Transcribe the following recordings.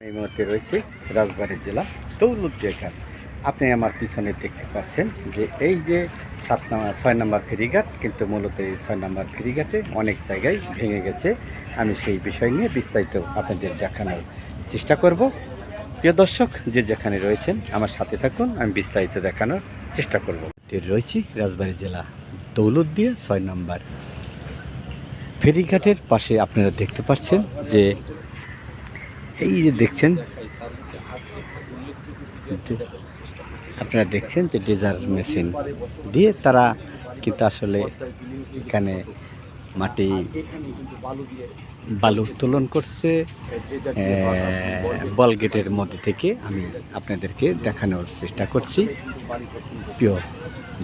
এই মুহূর্তে রয়েছে রাজবাড়ী জেলা দৌলতদিয়া ঘাট আপনি আমার পিছনে দেখতে পাচ্ছেন যে এই যে সাত নম্বর ছয় নম্বর ফেরিঘাট, কিন্তু মূলত এই ছয় নম্বর ফেরিঘাটে অনেক জায়গায় ভেঙে গেছে। আমি সেই বিষয় নিয়ে বিস্তারিত আপনাদের দেখানোর চেষ্টা করব। প্রিয় দর্শক, যে যেখানে রয়েছেন, আমার সাথে থাকুন, আমি বিস্তারিত দেখানোর চেষ্টা করব। রয়েছি রাজবাড়ী জেলা দৌলতদিয়া ছয় নম্বর ফেরিঘাটের পাশে আপনারা দেখতে পাচ্ছেন যে এই যে দেখছেন আপনারা দেখছেন যে ডেজার মেশিন দিয়ে তারা কিন্তু আসলে এখানে মাটি বালু উত্তোলন করছে বল গেটের মধ্যে থেকে আমি আপনাদেরকে দেখানোর চেষ্টা করছি। প্রিয়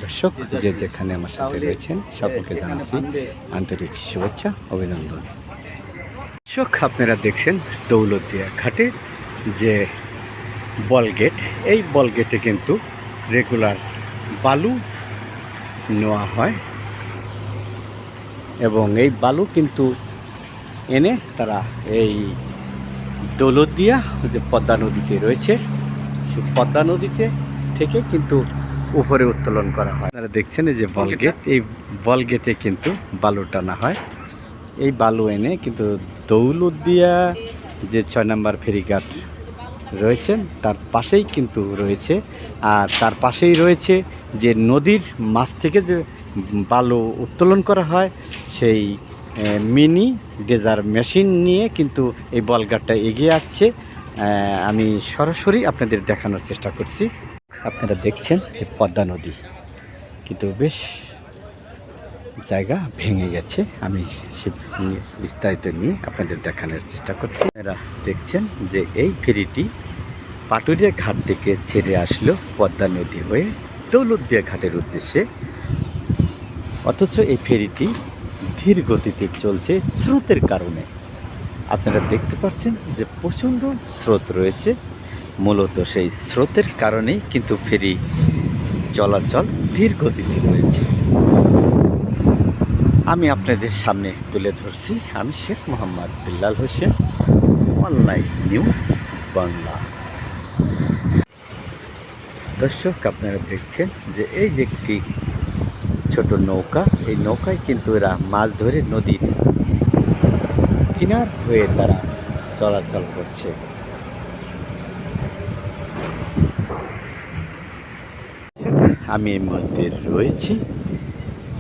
দর্শক, যে যেখানে আমার সাথে রয়েছেন, সকলকে জানাচ্ছি আন্তরিক শুভেচ্ছা, অভিনন্দন। দর্শক আপনারা দেখছেন দৌলতদিয়া ঘাটে যে বল গেট। এই বল গেটে কিন্তু রেগুলার বালু নেওয়া হয় এবং এই বালু কিন্তু এনে তারা এই দৌলতদিয়া যে পদ্মা নদীতে রয়েছে সেই পদ্মা নদীতে থেকে কিন্তু উপরে উত্তোলন করা হয়। আপনারা দেখছেন এই যে বল গেট এই বল গেটে কিন্তু বালু টানা হয়। এই বালু এনে কিন্তু দৌলতদিয়া যে ছয় নম্বর ফেরিঘাট রয়েছেন তার পাশেই কিন্তু রয়েছে। আর তার পাশেই রয়েছে যে নদীর মাছ থেকে যে বালু উত্তোলন করা হয়, সেই মিনি ডেজার মেশিন নিয়ে কিন্তু এই বলগাটটা এগিয়ে আসছে। আমি সরাসরি আপনাদের দেখানোর চেষ্টা করছি। আপনারা দেখছেন যে পদ্মা নদী। কিন্তু বেশ জায়গা ভেঙে গেছে। আমি সে বিস্তারিত নিয়ে আপনাদের দেখানোর চেষ্টা করছি। এরা দেখছেন যে এই ফেরিটি পাটুরিয়া ঘাট থেকে ছেড়ে আসলো পদ্মা নদী হয়ে দৌলতদিয়া ঘাটের উদ্দেশ্যে। অথচ এই ফেরিটি ধীর গতিতে চলছে স্রোতের কারণে। আপনারা দেখতে পাচ্ছেন যে প্রচণ্ড স্রোত রয়েছে। মূলত সেই স্রোতের কারণেই কিন্তু ফেরি চলাচল ধীর গতিতে রয়েছে। আমি আপনাদের সামনে তুলে ধরছি, আমি শেখ মোহাম্মদ বিল্লাল হোসেন, অনলাইন নিউজ বাংলা। দর্শক, আপনারা দেখছেন যে এই যে একটি ছোট নৌকা, এই নৌকায় কিন্তু এরা মাছ ধরে নদীর কিনার হয়ে তারা চলাচল করছে। আমি এই মধ্যে রয়েছি।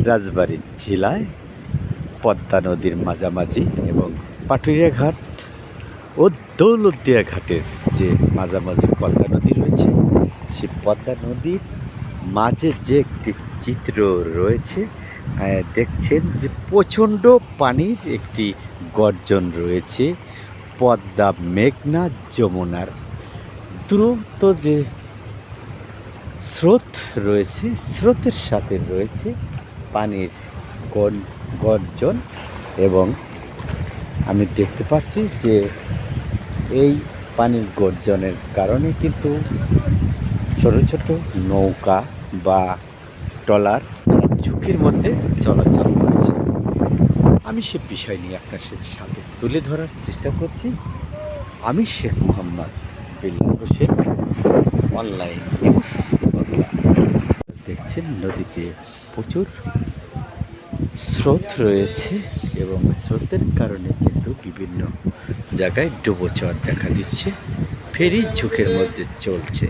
রাজবাড়ী জেলায় পদ্মা নদীর মাঝামাঝি এবং পাটুরিয়া ঘাট ও দৌলতদিয়া ঘাটের যে মাঝামাঝি পদ্মা নদী রয়েছে, সেই পদ্মা নদীর মাঝে যে একটি চিত্র রয়েছে দেখছেন যে প্রচণ্ড পানির একটি গর্জন রয়েছে, পদ্মা মেঘনা যমুনার। দ্রুত যে স্রোত রয়েছে, স্রোতের সাথে রয়েছে পানির গর্জন এবং আমি দেখতে পাচ্ছি যে এই পানির গর্জনের কারণে কিন্তু ছোট ছোট নৌকা বা ট্রলার ঝুঁকির মধ্যে চলাচল করছে। আমি সে বিষয় নিয়ে আপনার সাথে তুলে ধরার চেষ্টা করছি। আমি শেখ মোহাম্মদ বিল্লাল হোসেন, অনলাইন নিউজ দেখছেন নদীতে প্রচুর স্রোত রয়েছে এবং স্রোতের কারণে কিন্তু বিভিন্ন জায়গায় ডুবোচর দেখা দিচ্ছে। ফেরি ঝুঁকের মধ্যে চলছে।